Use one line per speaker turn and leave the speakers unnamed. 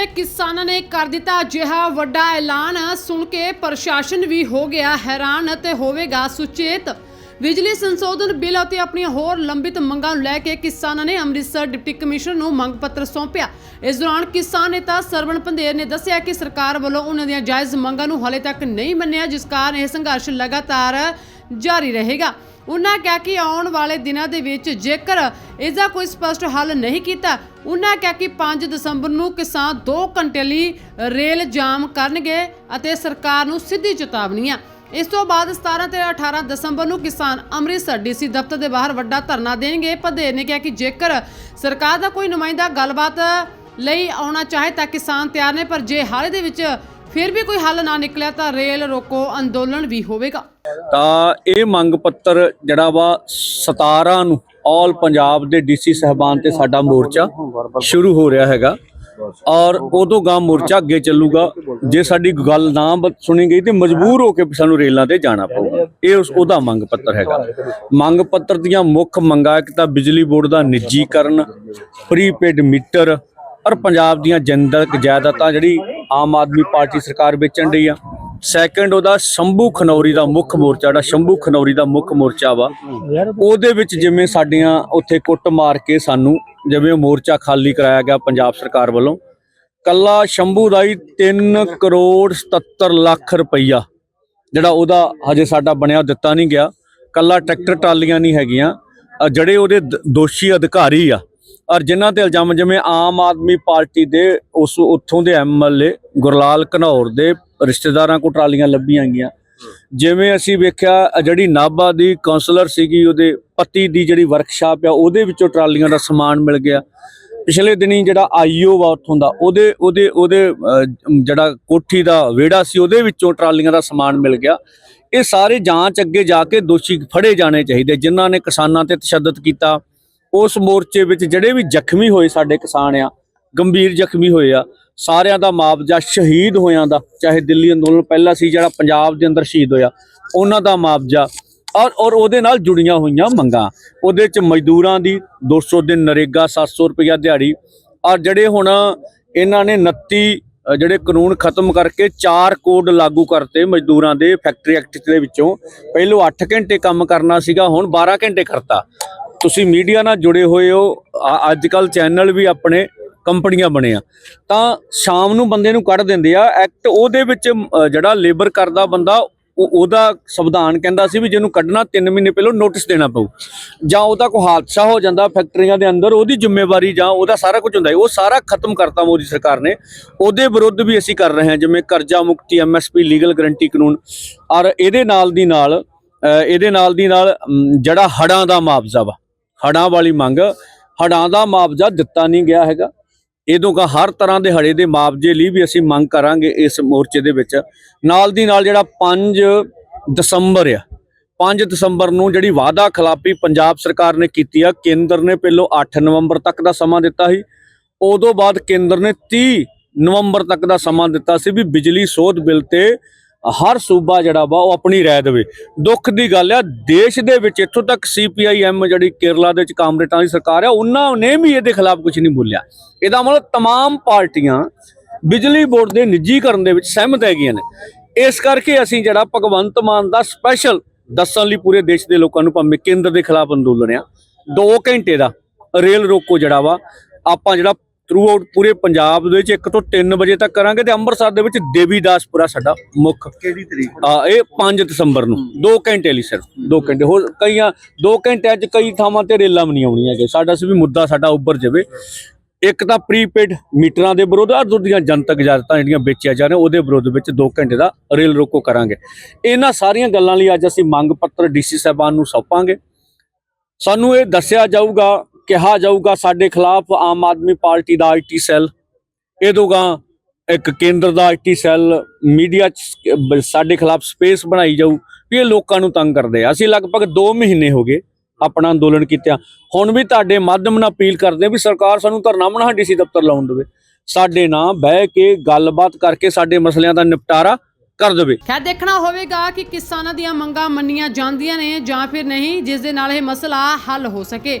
ਦੇ ਕਿਸਾਨਾਂ ਨੇ ਕਰ ਦਿੱਤਾ ਅਜਿਹਾ ਵੱਡਾ ਐਲਾਨ। ਸੁਣ ਕੇ ਪ੍ਰਸ਼ਾਸਨ ਵੀ ਹੋ ਗਿਆ ਹੈਰਾਨ ਅਤੇ ਹੋਵੇਗਾ ਸੁਚੇਤ। ਬਿਜਲੀ ਸੰਸ਼ੋਧਨ ਬਿੱਲ ਅਤੇ ਆਪਣੀਆਂ ਹੋਰ ਲੰਬਿਤ ਮੰਗਾਂ ਨੂੰ ਲੈ ਕੇ ਕਿਸਾਨਾਂ ਨੇ ਅੰਮ੍ਰਿਤਸਰ ਡਿਪਟੀ ਕਮਿਸ਼ਨਰ ਨੂੰ ਮੰਗ ਪੱਤਰ ਸੌਂਪਿਆ। ਇਸ ਦੌਰਾਨ ਕਿਸਾਨ ਨੇਤਾ ਸਰਵਣ ਪੰਦੇਰ ਨੇ ਦੱਸਿਆ ਕਿ ਸਰਕਾਰ ਵੱਲੋਂ ਉਹਨਾਂ ਦੀਆਂ ਜਾਇਜ਼ ਮੰਗਾਂ ਨੂੰ ਹਾਲੇ ਤੱਕ ਨਹੀਂ ਮੰਨਿਆ, ਜਿਸ ਕਾਰਨ ਇਹ ਸੰਘਰਸ਼ ਲਗਾਤਾਰ ਜਾਰੀ ਰਹੇਗਾ। ਉਹਨਾਂ ਕਿਹਾ ਕਿ ਆਉਣ ਵਾਲੇ ਦਿਨਾਂ ਦੇ ਵਿੱਚ ਜੇਕਰ ਇਸ ਦਾ ਕੋਈ ਸਪਸ਼ਟ ਹੱਲ ਨਹੀਂ ਕੀਤਾ, ਉਹਨਾਂ ਕਿਹਾ ਕਿ 5 ਦਸੰਬਰ ਨੂੰ ਕਿਸਾਨ 2 ਘੰਟੇ ਲਈ ਰੇਲ ਜਾਮ ਕਰਨਗੇ ਅਤੇ ਸਰਕਾਰ ਨੂੰ ਸਿੱਧੀ ਚੇਤਾਵਨੀ ਹੈ ਇਸ ਤੋਂ ਬਾਅਦ 17 ਤੇ 18 ਦਸੰਬਰ ਨੂੰ ਕਿਸਾਨ ਅੰਮ੍ਰਿਤਸਰ ਡੀਸੀ ਦਫ਼ਤਰ ਦੇ ਬਾਹਰ ਵੱਡਾ ਧਰਨਾ ਦੇਣਗੇ। ਪਧੇਰ ਨੇ ਕਿਹਾ ਕਿ ਜੇਕਰ ਸਰਕਾਰ ਦਾ ਕੋਈ ਨੁਮਾਇੰਦਾ ਗੱਲਬਾਤ ਲਈ ਆਉਣਾ ਚਾਹੇ ਤਾਂ ਕਿਸਾਨ ਤਿਆਰ ਨੇ, ਪਰ ਜੇ ਹਾਲੇ ਦੇ ਵਿੱਚ ਫਿਰ ਵੀ ਕੋਈ ਹੱਲ ਨਾ ਨਿਕਲਿਆ ਤਾਂ ਰੇਲ ਰੋਕੋ ਅੰਦੋਲਨ ਵੀ ਹੋਵੇਗਾ।
ਤਾਂ ਇਹ ਮੰਗ ਪੱਤਰ ਜਿਹੜਾ ਵਾ 17 ਨੂੰ ਆਲ ਪੰਜਾਬ ਦੇ ਡੀਸੀ ਸਹਿਬਾਨ ਤੇ ਸਾਡਾ ਮੋਰਚਾ ਸ਼ੁਰੂ ਹੋ ਰਿਹਾ ਹੈਗਾ। ਔਰ ਉਦੋਂ ਗਾਂ ਮੋਰਚਾ ਅੱਗੇ ਚੱਲੂਗਾ, ਜੇ ਸਾਡੀ ਗੱਲ ਨਾ ਸੁਣੀ ਗਈ ਤੇ ਮਜਬੂਰ ਹੋ ਕੇ ਸਾਨੂੰ ਰੇਲਾਂ ਤੇ ਜਾਣਾ ਪਊਗਾ। ਇਹ ਉਸ, ਉਹਦਾ ਮੰਗ ਪੱਤਰ ਹੈਗਾ। ਮੰਗ ਪੱਤਰ ਦੀਆਂ ਮੁੱਖ ਮੰਗਾਂ ਇੱਕ ਤਾਂ ਬਿਜਲੀ ਬੋਰਡ ਦਾ ਨਿੱਜੀਕਰਨ, ਪ੍ਰੀਪੇਡ ਮੀਟਰ, ਔਰ ਪੰਜਾਬ ਦੀਆਂ ਜਨਤਕ ਜਾਇਦਾਦਾਂ ਜਿਹੜੀ ਆਮ ਆਦਮੀ ਪਾਰਟੀ ਸਰਕਾਰ ਵੇਚਣ ਡਈ ਆ। ਸੈਕੰਡ ਉਹਦਾ ਸ਼ੰਭੂ ਖਨੌਰੀ ਦਾ ਮੁੱਖ ਮੋਰਚਾ, ਜਿਹੜਾ ਸ਼ੰਭੂ ਖਨੌਰੀ ਦਾ ਮੁੱਖ ਮੋਰਚਾ ਵਾ, ਉਹਦੇ ਵਿੱਚ ਜਿਵੇਂ ਸਾਡੀਆਂ ਉੱਥੇ ਕੁੱਟ ਮਾਰ ਕੇ ਸਾਨੂੰ ਜਿਵੇਂ ਮੋਰਚਾ ਖਾਲੀ ਕਰਾਇਆ ਗਿਆ ਪੰਜਾਬ ਸਰਕਾਰ ਵੱਲੋਂ, ਕੱਲਾ ਸ਼ੰਭੂ ਦਾ ਹੀ 3 ਕਰੋੜ 77 ਲੱਖ ਰੁਪਈਆ, ਜਿਹੜਾ ਉਹਦਾ ਹਜੇ ਸਾਡਾ ਬਣਿਆ ਦਿੱਤਾ ਨਹੀਂ ਗਿਆ, ਕੱਲਾ ਟਰੈਕਟਰ ਟਰਾਲੀਆਂ ਨਹੀਂ ਹੈਗੀਆਂ ਜਿਹੜੇ ਉਹਦੇ ਦੋਸ਼ੀ ਅਧਿਕਾਰੀ ਆ, ਔਰ ਜਿਨ੍ਹਾਂ ਤੇ ਇਲਜ਼ਾਮ ਜਿਵੇਂ ਆਮ ਆਦਮੀ ਪਾਰਟੀ ਦੇ ਉਸ ਉੱਥੋਂ ਦੇ ਐਮਐਲਏ ਗੁਰਲਾਲ ਘਨੌਰ ਦੇ ਰਿਸ਼ਤੇਦਾਰਾਂ ਕੋ ਟਰਾਲੀਆਂ ਲੱਭੀਆਂ ਗਈਆਂ। ਜਿਵੇਂ ਅਸੀਂ ਵੇਖਿਆ ਜਿਹੜੀ ਨਾਭਾ ਦੀ ਕਾਉਂਸਲਰ ਸੀਗੀ, ਉਹਦੇ ਪਤੀ ਦੀ ਜਿਹੜੀ ਵਰਕਸ਼ਾਪ ਆ, ਉਹਦੇ ਵਿੱਚੋਂ ਟਰਾਲੀਆਂ ਦਾ ਸਮਾਨ ਮਿਲ ਗਿਆ। ਪਿਛਲੇ ਦਿਨੀ ਜਿਹੜਾ ਆਈਓ ਵਾ ਉੱਥੋਂ ਦਾ, ਉਹਦੇ ਉਹਦੇ ਉਹਦੇ ਜਿਹੜਾ ਕੋਠੀ ਦਾ ਵਿਹੜਾ ਸੀ, ਉਹਦੇ ਵਿੱਚੋਂ ਟਰਾਲੀਆਂ ਦਾ ਸਮਾਨ ਮਿਲ ਗਿਆ। ਇਹ ਸਾਰੇ ਜਾਂਚ ਅੱਗੇ ਜਾ ਕੇ ਦੋਸ਼ੀ ਫੜੇ ਜਾਣੇ ਚਾਹੀਦੇ, ਜਿਨ੍ਹਾਂ ਨੇ ਕਿਸਾਨਾਂ ਤੇ ਤਸ਼ੱਦਦ ਕੀਤਾ। ਉਸ ਮੋਰਚੇ ਵਿੱਚ ਜਿਹੜੇ ਵੀ ਜ਼ਖਮੀ ਹੋਏ ਸਾਡੇ ਕਿਸਾਨ ਆ ਗੰਭੀਰ ਜ਼ਖਮੀ ਹੋਏ ਆ। ਸਾਰਿਆਂ ਦਾ ਮੁਆਵਜ਼ਾ ਸ਼ਹੀਦ ਹੋਇਆਂ ਦਾ, ਚਾਹੇ ਦਿੱਲੀ ਅੰਦੋਲਨ ਪਹਿਲਾ ਸੀ ਜਿਹੜਾ ਪੰਜਾਬ ਦੇ ਅੰਦਰ ਸ਼ਹੀਦ ਹੋਇਆ, ਉਹਨਾਂ ਦਾ ਮੁਆਵਜ਼ਾ ਔਰ ਔਰ ਉਹਦੇ ਨਾਲ ਜੁੜੀਆਂ ਹੋਈਆਂ ਮੰਗਾਂ। ਉਹਦੇ ਚ ਮਜ਼ਦੂਰਾਂ ਦੀ 200 ਦਿਨ ਨਰੇਗਾ 700 ਰੁਪਇਆ ਦਿਹਾੜੀ। ਔਰ ਜਿਹੜੇ ਹੁਣ ਇਹਨਾਂ ਨੇ 29 ਜਿਹੜੇ ਕਾਨੂੰਨ ਖਤਮ ਕਰਕੇ 4 ਕੋਡ ਲਾਗੂ ਕਰਤੇ ਮਜ਼ਦੂਰਾਂ ਦੇ ਫੈਕਟਰੀ ਐਕਟ ਦੇ ਵਿੱਚੋਂ। ਪਹਿਲੋਂ 8 ਘੰਟੇ ਕੰਮ ਕਰਨਾ ਸੀਗਾ, ਹੁਣ 12 ਘੰਟੇ ਕਰਤਾ। ਤੁਸੀਂ ਮੀਡੀਆ ਨਾਲ ਜੁੜੇ ਹੋਏ ਹੋ। ਅੱਜ ਕੱਲ ਚੈਨਲ ਵੀ ਆਪਣੇ ਕੰਪਨੀਆਂ ਬਣੇ ਤਾਂ ਸ਼ਾਮ ਨੂੰ ਬੰਦੇ ਨੂੰ ਕੱਢ ਦਿੰਦੇ ਆ, ਐਕਟ ਉਹਦੇ ਵਿੱਚ ਜਿਹੜਾ ਲੇਬਰ ਕਰਦਾ ਬੰਦਾ, ਉਹ, ਉਹਦਾ ਸੰਵਿਧਾਨ ਕਹਿੰਦਾ ਸੀ ਵੀ ਜਿਹਨੂੰ ਕੱਢਣਾ 3 ਮਹੀਨੇ ਪਹਿਲਾਂ ਨੋਟਿਸ ਦੇਣਾ ਪਊ। ਜਾਂ ਉਹਦਾ ਕੋਈ ਹਾਦਸਾ ਹੋ ਜਾਂਦਾ ਫੈਕਟਰੀਆਂ ਦੇ ਅੰਦਰ, ਉਹਦੀ ਜ਼ਿੰਮੇਵਾਰੀ ਜਾਂ ਉਹਦਾ ਸਾਰਾ ਕੁਝ ਹੁੰਦਾ ਉਹ ਸਾਰਾ ਖਤਮ ਕਰਤਾ ਮੋਦੀ ਸਰਕਾਰ ਨੇ। ਉਹਦੇ ਵਿਰੁੱਧ ਵੀ ਅਸੀਂ ਕਰ ਰਹੇ ਹਾਂ, ਜਿਵੇਂ ਕਰਜ਼ਾ ਮੁਕਤੀ ਐਮਐਸਪੀ ਲੀਗਲ ਗਰੰਟੀ ਕਾਨੂੰਨ। ਔਰ ਇਹਦੇ ਨਾਲ ਦੀ ਨਾਲ ਇਹਦੇ ਨਾਲ ਦੀ ਨਾਲ ਜਿਹੜਾ ਹੜਾਂ ਦਾ ਮੁਆਵਜ਼ਾ ਵਾ, ਹੜਾਂ ਵਾਲੀ ਮੰਗ, ਹੜਾਂ ਦਾ ਮੁਆਵਜ਼ਾ ਦਿੱਤਾ ਨਹੀਂ ਗਿਆ ਹੈਗਾ। ਇਹਦੋਂ ਕਾ ਹਰ ਤਰ੍ਹਾਂ ਦੇ ਹੜੇ ਦੇ ਮੁਆਵਜ਼ੇ ਲਈ ਵੀ ਅਸੀਂ ਮੰਗ ਕਰਾਂਗੇ ਇਸ ਮੋਰਚੇ ਦੇ ਵਿੱਚ। ਨਾਲ ਦੀ ਨਾਲ ਜਿਹੜਾ 5 ਦਸੰਬਰ ਆ 5 ਦਸੰਬਰ ਨੂੰ ਜਿਹੜੀ ਵਾਅਦਾ ਖਿਲਾਫੀ ਪੰਜਾਬ ਸਰਕਾਰ ਨੇ ਕੀਤੀ ਆ, ਕੇਂਦਰ ਨੇ ਪਹਿਲੋਂ 8 ਨਵੰਬਰ ਤੱਕ ਦਾ ਸਮਾਂ ਦਿੱਤਾ ਸੀ। ਉਦੋਂ ਬਾਅਦ ਕੇਂਦਰ ਨੇ 30 ਨਵੰਬਰ ਤੱਕ ਦਾ ਸਮਾਂ ਦਿੱਤਾ ਸੀ ਵੀ ਬਿਜਲੀ ਸੋਧ ਬਿੱਲ ਤੇ ਹਰ ਸੂਬਾ ਜਿਹੜਾ ਵਾ ਉਹ ਆਪਣੀ ਰਾਏ ਦੇਵੇ ਦੁੱਖ ਦੀ ਗੱਲ ਆ ਦੇਸ਼ ਦੇ ਵਿੱਚ ਇੱਥੋਂ ਤੱਕ ਸੀਪੀਆਈਐਮ ਜਿਹੜੀ ਕੇਰਲਾ ਦੇ ਵਿੱਚ ਕਾਮਰੇਟਾਂ ਦੀ ਸਰਕਾਰ ਆ ਉਹਨਾਂ ਨੇ ਵੀ ਇਹਦੇ ਖਿਲਾਫ ਕੁਝ ਨਹੀਂ ਬੋਲਿਆ ਇਹਦਾ ਮਤਲਬ तमाम ਪਾਰਟੀਆਂ ਬਿਜਲੀ ਬੋਰਡ ਦੇ ਨਿੱਜੀਕਰਨ ਦੇ ਵਿੱਚ ਸਹਿਮਤ ਹੈਗੀਆਂ ਨੇ ਇਸ ਕਰਕੇ ਅਸੀਂ ਜਿਹੜਾ ਭਗਵੰਤ ਮਾਨ ਦਾ ਸਪੈਸ਼ਲ ਦੱਸਣ ਲਈ ਪੂਰੇ ਦੇਸ਼ ਦੇ ਲੋਕਾਂ ਨੂੰ ਭਾਵੇਂ ਕੇਂਦਰ ਦੇ ਖਿਲਾਫ ਅੰਦੋਲਨ ਆ 2 ਘੰਟੇ ਦਾ ਰੇਲ ਰੋਕੋ ਜਿਹੜਾ ਵਾ ਆਪਾਂ ਜਿਹੜਾ ਥਰੂ ਆਊਟ ਪੂਰੇ ਪੰਜਾਬ ਦੇ ਵਿੱਚ 1 ਤੋਂ 3 ਵਜੇ ਤੱਕ ਕਰਾਂਗੇ ਤੇ ਅੰਮ੍ਰਿਤਸਰ ਦੇ ਵਿੱਚ ਦੇਵੀਦਾਸਪੁਰਾ ਸਾਡਾ ਮੁੱਖ।
ਕਿਹੜੀ ਤਰੀਕ?
ਆ ਇਹ 5 ਦਸੰਬਰ ਨੂੰ 2 ਘੰਟੇ ਲਈ ਸਿਰਫ 2 ਘੰਟੇ। ਹੋਰ ਕਈਆਂ 2 ਘੰਟਿਆਂ 'ਚ ਕਈ ਥਾਵਾਂ ਤੇ ਰੇਲਾਂ ਵੀ ਨਹੀਂ ਆਉਣੀਆਂ ਕਿ ਸਾਡਾ ਵੀ ਮੁੱਦਾ ਸਾਡਾ ਉੱਭਰ ਜਾਵੇ। ਇੱਕ ਤਾਂ ਪ੍ਰੀਪੇਡ ਮੀਟਰਾਂ ਦੇ ਵਿਰੋਧ ਆ ਦੂਜੀਆਂ ਜਨਤਕ ਇਜਾਜ਼ਤਾਂ ਜਿਹੜੀਆਂ ਵੇਚੀਆਂ ਜਾ ਰਹੀਆਂ ਉਹਦੇ ਵਿਰੋਧ ਵਿੱਚ 2 ਘੰਟੇ ਦਾ ਰੇਲ ਰੋਕੋ ਕਰਾਂਗੇ। ਇਹਨਾਂ ਸਾਰੀਆਂ ਗੱਲਾਂ ਲਈ ਅੱਜ ਅਸੀਂ ਮੰਗ ਪੱਤਰ ਡੀਸੀ ਸਾਹਿਬਾਨ ਨੂੰ ਸੌਂਪਾਂਗੇ। ਸਾਨੂੰ ਇਹ ਦੱਸਿਆ ਜਾਊਗਾ ਕਿਹਾ ਜਾਊਗਾ ਸਾਡੇ ਖਿਲਾਫ ਆਮ ਆਦਮੀ ਪਾਰਟੀ ਦਾ ਆਈਟੀ ਸੈੱਲ ਇਹਦੋਗਾ ਇੱਕ ਕੇਂਦਰ ਦਾ ਆਈਟੀ ਸੈੱਲ ਮੀਡੀਆ ਸਾਡੇ ਖਿਲਾਫ ਸਪੇਸ ਬਣਾਈ ਜਾਊ ਵੀ ਇਹ ਲੋਕਾਂ ਨੂੰ ਤੰਗ ਕਰਦੇ ਆ। ਅਸੀਂ ਲਗਭਗ 2 ਮਹੀਨੇ ਹੋ ਗਏ ਆਪਣਾ ਅੰਦੋਲਨ ਕੀਤਿਆਂ। ਹੁਣ ਵੀ ਤੁਹਾਡੇ ਮਾਧਿਅਮ ਨਾਲ ਅਪੀਲ ਕਰਦੇ ਹਾਂ ਵੀ ਸਰਕਾਰ ਸਾਨੂੰ ਧਰਨਾ ਬਣਾ ਡੀਸੀ ਦਫ਼ਤਰ ਲਾਉਣ ਦੇਵੇ। ਸਾਡੇ ਨਾਲ ਬਹਿ ਕੇ ਗੱਲਬਾਤ ਕਰਕੇ ਸਾਡੇ ਮਸਲਿਆਂ ਦਾ ਨਿਪਟਾਰਾ ਕਰ ਦੇਵੇ।
ਖੈਰ, ਦੇਖਣਾ ਹੋਵੇਗਾ ਕਿ ਕਿਸਾਨਾਂ ਦੀਆਂ ਮੰਗਾਂ ਮੰਨੀਆਂ ਜਾਂਦੀਆਂ ਨੇ ਜਾਂ ਫਿਰ ਨਹੀਂ, ਜਿਸ ਦੇ ਨਾਲ ਇਹ ਮਸਲਾ ਹੱਲ ਹੋ ਸਕੇ।